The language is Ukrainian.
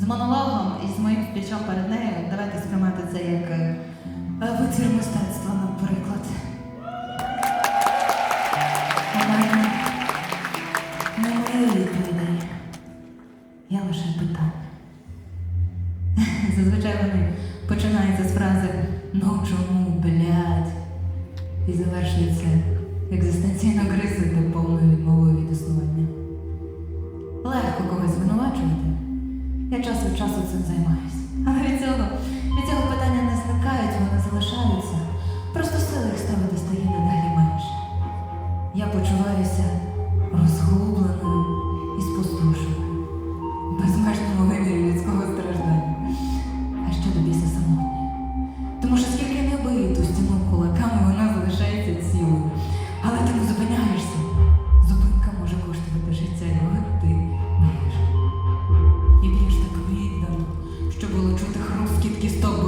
з монологом і з моїм спічом перед нею. Давайте сприймати це як е, витвір мистецтва, наприклад. Немає відповідей. Я лише питання. Зазвичай вони починаються з фрази Ну чому, блядь? І завершуються екзистенційно кризою та легко когось звинувачувати. Я час від часу цим займаюся. Але від цього від цього питання не зникають, вони залишаються. Просто сили їх ставити стає надалі менше. Я почуваюся розгубленою і спустошеною, безмежно вимірі людського страждання. А що тобі біса чути хрускіт кісток.